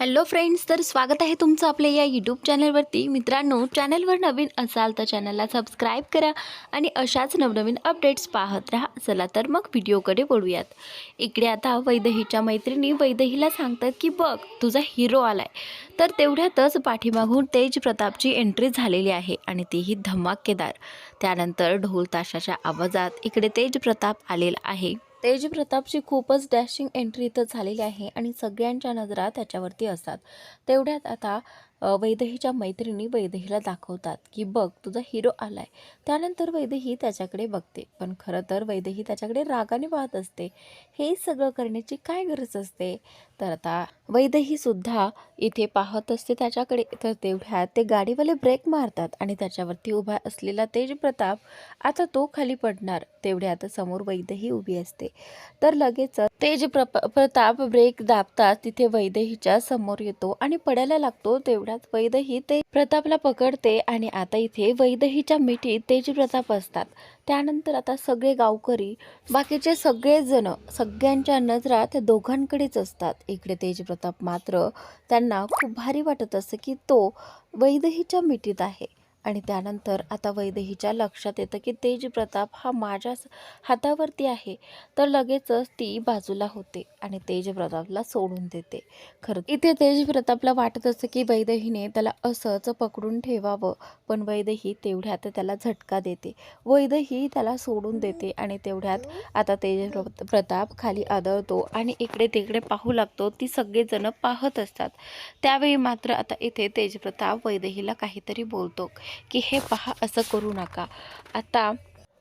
Hello friends तर स्वागत आहे तुमचं आपल्या या यूट्यूब चॅनलवरती मित्रांनो चॅनलवर नवीन असाल तर चॅनलला सबस्क्राईब करा आणि अशाच नवनवीन अपडेट्स पाहत राहा. चला तर मग व्हिडिओकडे बोलूयात इकडे आता वैदहीच्या मैत्रिणी वैदहीला सांगतात की बघ तुझा हिरो आलाय. तर तेवढ्यातच पाठीमागून तेज प्रतापची एंट्री झालेली आहे आणि तीही धमाकेदार. त्यानंतर ढोल ताशाच्या आवाजात इकडे तेज प्रताप आलेला आहे. तेज प्रतापची खूपच डॅशिंग एंट्री इथं झालेली आहे आणि सगळ्यांच्या नजरा त्याच्यावरती असतात. तेवढ्यात आता वैदेहीच्या मैत्रिणी वैदेहीला दाखवतात की बघ तुझा हिरो आलाय. त्यानंतर वैदेही त्याच्याकडे बघते. पण खरं तर वैदेही त्याच्याकडे रागाने पाहत असते. हे सगळं करण्याची काय गरज असते? तर आता वैदेही सुद्धा इथे पाहत असते त्याच्याकडे. तर तेवढ्यात ते गाडीवाले ब्रेक मारतात आणि त्याच्यावरती उभा असलेला तेज प्रताप आता तो खाली पडणार. तेवढ्यात समोर वैदेही उभी असते. तर लगेच तेज प्रप प्रताप ब्रेक दाबतात. तिथे वैदेहीच्या समोर येतो आणि पडायला लागतो. तेवढ्यात वैदही ते प्रतापला पकडते आणि आता इथे वैदहीच्या मिठीत तेजप्रताप असतात. त्यानंतर आता सगळे गावकरी बाकीचे सगळेजण सगळ्यांच्या नजरा त्या दोघांकडेच असतात. इकडे तेज प्रताप मात्र त्यांना खूप भारी वाटत असतं की तो वैदहीच्या मिठीत आहे. आणि त्यानंतर आता वैदेहीच्या लक्षात येतं की तेज प्रताप हा माझ्याच हातावरती आहे. तर लगेचच ती बाजूला होते आणि तेज प्रतापला सोडून देते. खरं इथे तेज प्रतापला वाटत असतं की वैदेहीने त्याला असंच पकडून ठेवावं. पण वैदेही तेवढ्यात त्याला झटका देते. वैदेही त्याला सोडून देते आणि तेवढ्यात आता तेज प्रताप खाली आदळतो आणि इकडे तिकडे पाहू लागतो. ती सगळेजण पाहत असतात. त्यावेळी मात्र आता इथे तेजप्रताप वैदेहीला काहीतरी बोलतो. की हे पहा असं करू नका. आता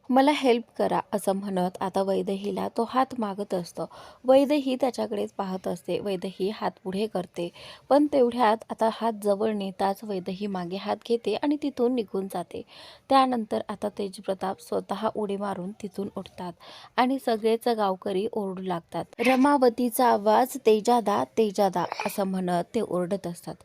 मला हेल्प करा असं म्हणत आता वैदहीला तो हात मागत असतो. वैदही त्याच्याकडेच पाहत असते. वैदही हात पुढे करते. पण तेवढ्यात आता हात जवळ नेताच वैदही मागे हात घेते आणि तिथून निघून जाते. त्यानंतर आता तेजप्रताप स्वतः उडी मारून तिथून उठतात आणि सगळेच गावकरी ओरडू लागतात. रमावतीचा आवाज तेजादा तेजादा असं म्हणत ते ओरडत असतात.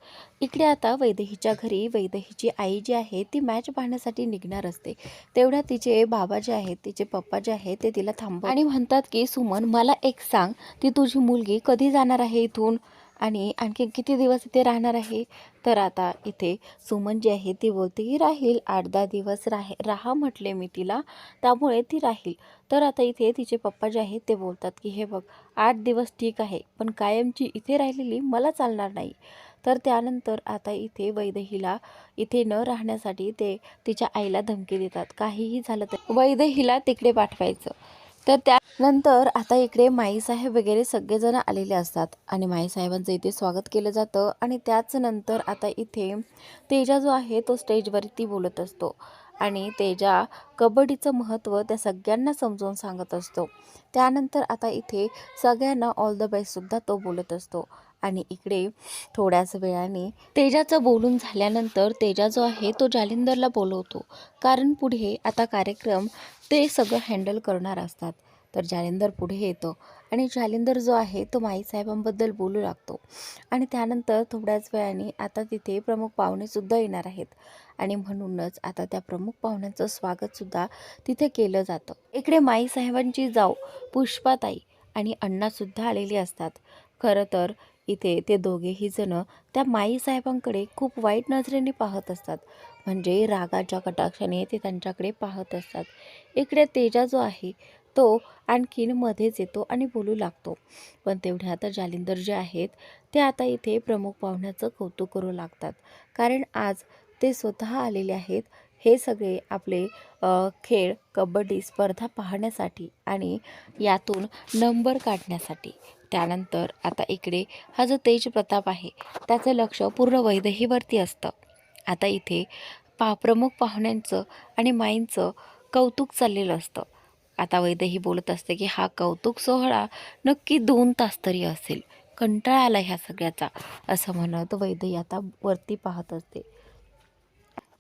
इकडे आता वैदेहीच्या घरी वैदेहीची आई जी आहे ती मॅच पाहण्यासाठी निघणार असते. तेवढ्या तिचे बाबा जे आहेत तिचे पप्पा जे आहेत ते तिला थांबव. आणि म्हणतात की सुमन मला एक सांग. ती तुझी मुलगी कधी जाणार आहे इथून? आणि आणखी किती दिवस इथे राहणार आहे? तर आता इथे सुमन जी आहे ती बोलते की राहील. आठ दहा दिवस राहे राहा म्हटले मी तिला. त्यामुळे ती राहील. तर आता इथे तिचे पप्पा जे आहेत ते बोलतात की हे बघ आठ दिवस ठीक आहे पण कायमची इथे राहिलेली मला चालणार नाही. तर त्यानंतर आता इथे वैदेहीला इथे न राहण्यासाठी ते तिच्या आईला धमकी देतात. काहीही झालं तर वैदेहीला तिकडे पाठवायचं. तर त्यानंतर आता इकडे माईसाहेब वगैरे सगळेजण आलेले असतात आणि माईसाहेबांचं इथे स्वागत केलं जातं आणि त्याच नंतर आता इथे तेजा जो आहे तो स्टेजवरती बोलत असतो. आणि तेजा कबड्डीचं महत्त्व त्या सगळ्यांना समजावून सांगत असतो. त्यानंतर आता इथे सगळ्यांना ऑल द बेस्टसुद्धा तो बोलत असतो. आणि इकडे थोड्याच वेळाने तेजाचं बोलून झाल्यानंतर तेजा जो आहे तो जालिंदरला बोलवतो. कारण पुढे आता कार्यक्रम ते सगळं हँडल करणार असतात. तर जालिंदर पुढे येतो आणि जालिंदर जो आहे तो माईसाहेबांबद्दल बोलू लागतो. आणि त्यानंतर थोड्याच वेळाने आता तिथे प्रमुख पाहुणेसुद्धा येणार आहेत. आणि म्हणूनच आता त्या प्रमुख पाहुण्यांचं स्वागतसुद्धा तिथे केलं जातं. इकडे माईसाहेबांची जाऊ पुष्पाताई आणि अण्णासुद्धा आलेली असतात. खरं तर इथे ते दोघेही जणं त्या माईसाहेबांकडे खूप वाईट नजरेने पाहत असतात. म्हणजे रागाच्या कटाक्षाने ते त्यांच्याकडे पाहत असतात. इकडे तेजा जो आहे तो आणखीन मध्येच येतो आणि बोलू लागतो. पण तेवढ्या आता जालिंदर जे आहेत ते आता इथे प्रमुख पाहुण्याचं कौतुक करू लागतात. कारण आज ते स्वतः आलेले आहेत. हे सगळे आपले खेळ कबड्डी स्पर्धा पाहण्यासाठी आणि यातून नंबर काढण्यासाठी. त्यानंतर आता इकडे हा जो तेज प्रताप आहे त्याचं लक्ष पूर्ण वैदेहीवरती असतं. आता इथे पा प्रमुख पाहुण्यांचं आणि माईंचं कौतुक चाललेलं असतं. आता वैद्यही बोलत असते की हा कौतुक सोहळा नक्की दोन तास तरी असेल. कंटाळा आला ह्या सगळ्याचा असं म्हणत वैद्य आता वरती पाहत असते.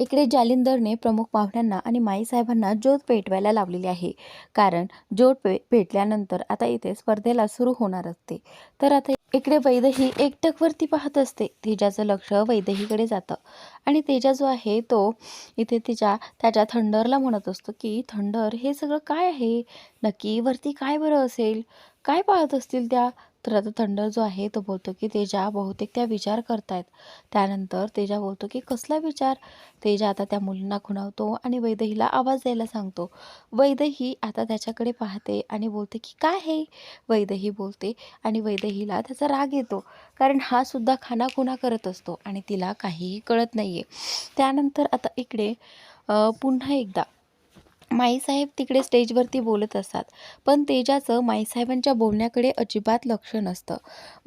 इकडे जालिंदरने प्रमुख पाहुण्यांना आणि माईसाहेबांना ज्योत पेटवायला लावलेली आहे. कारण ज्योत पे पेटल्यानंतर आता इथे स्पर्धेला सुरू होणार असते. तर आता इकडे वैदही एकटकवरती पाहत असते. तेजाचं लक्ष वैदहीकडे जातं. आणि तेजा जो आहे तो इथे तिच्या त्याच्या थंडरला म्हणत असतो की थंडर हे सगळं काय आहे? नक्की वरती काय बरं असेल? काय पाहत असतील त्या? तर आता थंडर जो आहे तो बोलतो की तेजा बहुतेक त्या विचार करतायत. त्यानंतर तेजा बोलतो की कसला विचार? तेजा आता त्या मुलींना खुणावतो आणि वैदहीला आवाज द्यायला सांगतो. वैदही आता त्याच्याकडे पाहते आणि बोलते की काय हे? वैदही बोलते आणि वैदहीला त्याचा राग येतो. कारण हा सुद्धा खानाखुणा करत असतो आणि तिला काहीही कळत नाही आहे त्यानंतर आता इकडे पुन्हा एकदा माईसाहेब तिकडे स्टेजवरती बोलत असतात. पण तेजाचं माईसाहेबांच्या बोलण्याकडे अजिबात लक्ष नसतं.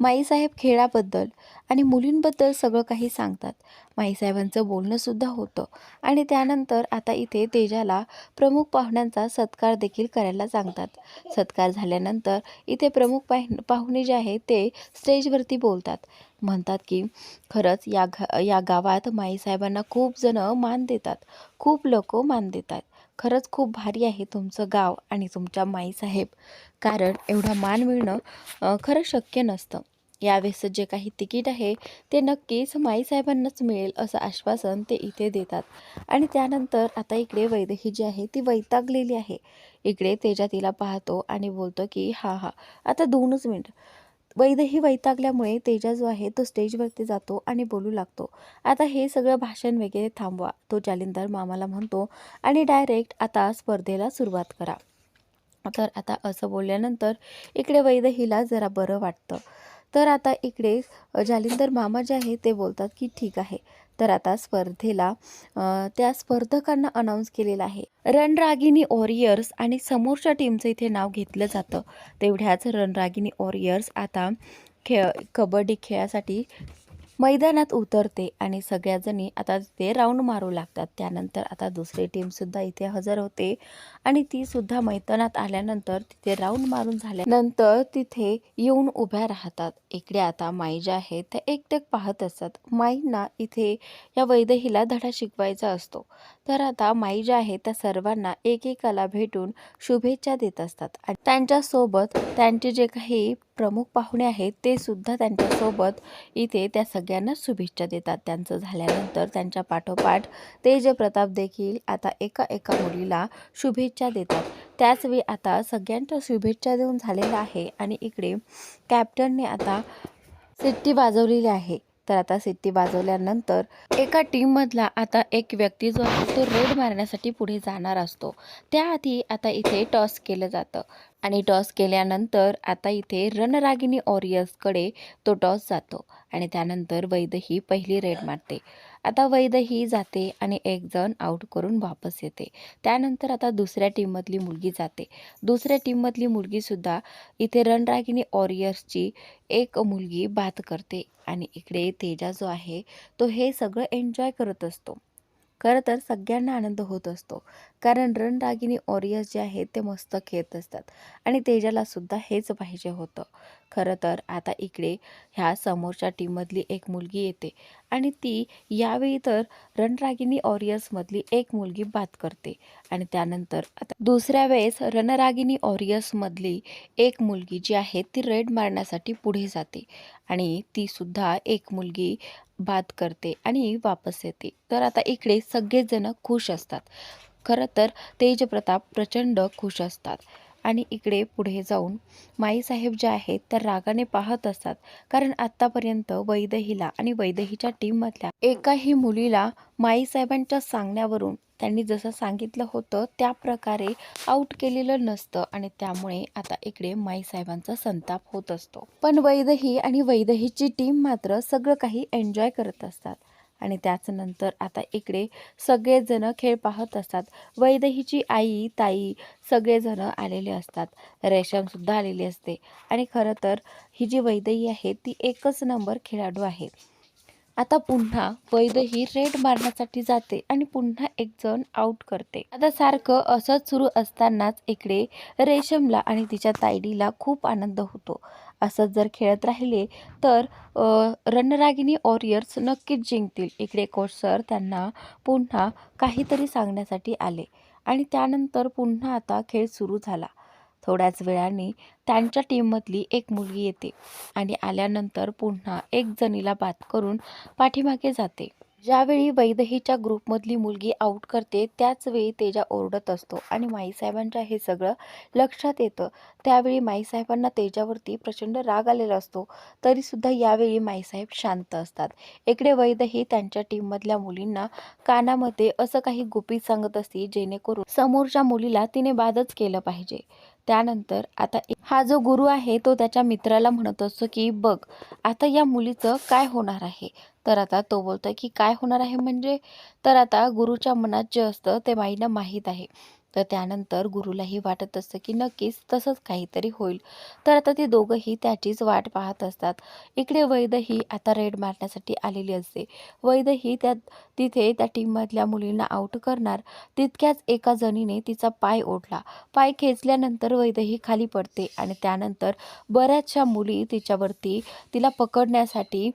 माईसाहेब खेळाबद्दल आणि मुलींबद्दल सगळं काही सांगतात. माईसाहेबांचं बोलणंसुद्धा होतं. आणि त्यानंतर आता इथे तेजाला प्रमुख पाहुण्यांचा सत्कार देखील करायला सांगतात. सत्कार झाल्यानंतर इथे प्रमुख पाह पाहुणे जे आहेत ते स्टेजवरती बोलतात. म्हणतात की खरंच या घ या गावात माईसाहेबांना खूप जणं मान देतात. खूप लोक मान देतात. खरंच खूप भारी आहे तुमचं गाव आणि तुमच्या माईसाहेब. कारण एवढा मान मिळणं खरं शक्य नसतं. यावेळेसचं जे काही तिकीट आहे ते नक्कीच माईसाहेबांनाच मिळेल असं आश्वासन ते इथे देतात. आणि त्यानंतर आता इकडे वैदेही जी आहे ती वैतागलेली आहे. इकडे तेजा तिला पाहतो आणि बोलतो की हां हां आता दोनच मिनटं. वैदही वैतागल्यामुळे तेजा जो आहे तो स्टेजवरती जातो आणि बोलू लागतो. आता हे सगळं भाषण वगैरे थांबवा तो जालिंदर मामाला म्हणतो आणि डायरेक्ट आता स्पर्धेला सुरुवात करा. तर आता असं बोलल्यानंतर इकडे वैदहीला जरा बरं वाटतं. तर आता इकडे जालिंदर मामा जे आहे ते बोलतात की ठीक आहे. तर आता स्पर्धेला त्या स्पर्धकांना अनाऊन्स केलेलं आहे. रणरागिनी वॉरियर्स आणि समोरच्या टीमचं इथे नाव घेतलं जातं. तेवढ्याच रणरागिनी वॉरियर्स आता खेळ कबड्डी खेळासाठी मैदानात उतरते आणि सगळ्याजणी आता तिथे राऊंड मारू लागतात. त्यानंतर आता दुसरी टीमसुद्धा इथे हजर होते आणि ती सुद्धा मैदानात आल्यानंतर तिथे राऊंड मारून झाल्यानंतर तिथे येऊन उभ्या राहतात. इकडे आता माई ज्या आहेत त्या एकटक पाहत असतात. माईंना इथे या वैदेहीला धडा शिकवायचा असतो. तर आता माई ज्या आहेत त्या सर्वांना एकेकाला भेटून शुभेच्छा देत असतात. आणि त्यांच्यासोबत त्यांचे जे काही प्रमुख पाहुणे आहेत ते सुद्धा त्यांच्यासोबत इथे त्या सगळ्यांना शुभेच्छा देतात. त्यांचं झाल्यानंतर त्यांच्या पाठोपाठ तेज प्रताप देखील आता एका एका मुलीला शुभेच्छा देतात. त्याचवेळी आता सगळ्यांच्या शुभेच्छा देऊन झालेला आहे. आणि इकडे कॅप्टनने आता सिट्टी वाजवलेली आहे. तर आता सिट्टी वाजवल्यानंतर एका टीममधला आता एक व्यक्ती जो आहे तो रेड मारण्यासाठी पुढे जाणार असतो. त्याआधी आता इथे टॉस केलं जातं. आणि टॉस केल्यानंतर आता इथे रणरागिनी ऑरियर्सकडे तो टॉस जातो आणि त्यानंतर वैदही पहिली रेड मारते. आता वैदही जाते आणि एक जण आऊट करून वापस येते. त्यानंतर आता दुसऱ्या टीममधली मुलगी जाते. दुसऱ्या टीममधली मुलगीसुद्धा इथे रणरागिनी ऑरियर्सची एक मुलगी बात करते आणि इकडे तेजा जो आहे तो हे सगळं एन्जॉय करत असतो. खरं तर सगळ्यांना आनंद होत असतो. कारण रणरागिनी ओरियस जे आहेत ते मस्त खेळत असतात. आणि तेजाला सुद्धा हेच पाहिजे होतं. खरं तर आता इकडे ह्या समोरच्या टीममधली एक मुलगी येते. आणि ती यावेळी तर रणरागिनी ऑरियसमधली एक मुलगी बात करते. आणि त्यानंतर आता दुसऱ्या वेळेस रणरागिनी ऑरियसमधली एक मुलगी जी आहे ती रेड मारण्यासाठी पुढे जाते. आणि ती सुद्धा एक मुलगी बात करते आणि वापस येते. तर आता इकडे सगळेजण खुश असतात. खरं तर तेजप्रताप प्रचंड खुश असतात. आणि इकडे पुढे जाऊन माईसाहेब ज्या आहेत त्या रागाने पाहत असतात. कारण आत्तापर्यंत वैदहीला आणि वैदहीच्या टीममधल्या एकाही मुलीला माईसाहेबांच्या सांगण्यावरून त्यांनी जसं सांगितलं होतं त्या प्रकारे आऊट केलेलं नसतं आणि त्यामुळे आता इकडे माईसाहेबांचा संताप होत असतो. पण वैदही आणि वैदहीची टीम मात्र सगळं काही एन्जॉय करत असतात. आणि त्याच नंतर आता इकडे सगळेजण खेळ पाहत असतात. वैदेहीची आई ताई सगळेजण आलेले असतात. रेशमसुद्धा आलेली असते. आणि खरं तर ही जी वैदेही आहे ती एकच नंबर खेळाडू आहे. आता पुन्हा वैदही रेड मारण्यासाठी जाते आणि पुन्हा एक जण आऊट करते. आता सारखं असंच सुरू असतानाच इकडे रेशमला आणि तिच्या तायडीला खूप आनंद होतो. असंच जर खेळत राहिले तर रणरागिणी रणरागिनी ऑरियर्स नक्कीच जिंकतील. इकडे कोच सर त्यांना पुन्हा काहीतरी सांगण्यासाठी आले. आणि त्यानंतर पुन्हा आता खेळ सुरू झाला. थोड्याच वेळाने त्यांच्या टीममधली एक मुलगी येते. आणि आल्यानंतर पुन्हा एक जणीला बात करून पाठीमागे जाते. ज्यावेळी वैदहीच्या ग्रुपमधली मुलगी आऊट करते त्याचवेळी तेजा ओरडत असतो आणि माईसाहेबांच्या हे सगळं लक्षात येतं. त्यावेळी माईसाहेबांना तेजावरती प्रचंड राग आलेला असतो. तरीसुद्धा यावेळी माईसाहेब शांत असतात. इकडे वैदही त्यांच्या टीममधल्या मुलींना कानामध्ये असं काही गुपित सांगत असते जेणेकरून समोरच्या मुलीला तिने बादच केलं पाहिजे. त्यानंतर आता हा जो गुरु आहे तो त्याच्या मित्राला म्हणत असतो की बघ आता या मुलीचं काय होणार आहे? तर आता तो बोलतोय की काय होणार आहे म्हणजे? तर आता गुरुच्या मनात जे असतं ते माईला माहीत आहे. तर त्यानंतर गुरुलाही वाटत असतं की नक्कीच तसंच काहीतरी होईल. तर आता ते दोघंही त्याचीच वाट पाहत असतात. इकडे वैदही आता रेड मारण्यासाठी आलेली असते. वैदही त्या तिथे त्या टीममधल्या मुलींना आऊट करणार. तितक्याच एका जणीने तिचा पाय ओढला. पाय खेचल्यानंतर वैदही खाली पडते आणि त्यानंतर बऱ्याचशा मुली तिच्यावरती तिला पकडण्यासाठी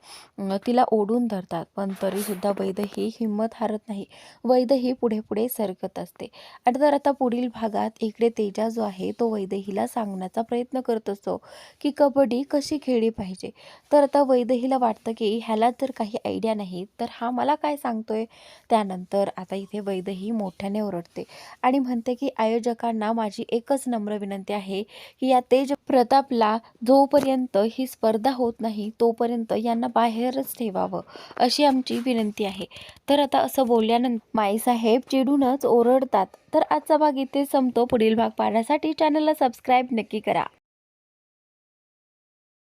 तिला ओढून धरतात. पण तरीसुद्धा वैदही हिंमत हारत नाही. वैदही पुढे पुढे सरकत असते. आणि तर आता पुढील भागात इकडे तेजा जो आहे तो वैदहीला सांगण्याचा प्रयत्न करत असतो की कबड्डी कशी खेळली पाहिजे. तर आता वैदहीला वाटतं की ह्याला जर काही आयडिया नाही तर हा मला काय सांगतोय? त्यानंतर आता इथे वैदही मोठ्याने ओरडते आणि म्हणते की आयोजकांना माझी एकच नम्र विनंती आहे की या तेज प्रतापला जोपर्यंत ही स्पर्धा होत नाही तोपर्यंत यांना बाहेरच ठेवावं अशी आमची विनंती आहे. तर आता असं बोलल्यानंतर माईसाहेब चिडूनच ओरडतात. तर आजचा भाग इथे संपतो. पुढील भाग पाहण्यासाठी चॅनलला सबस्क्राईब नक्की करा.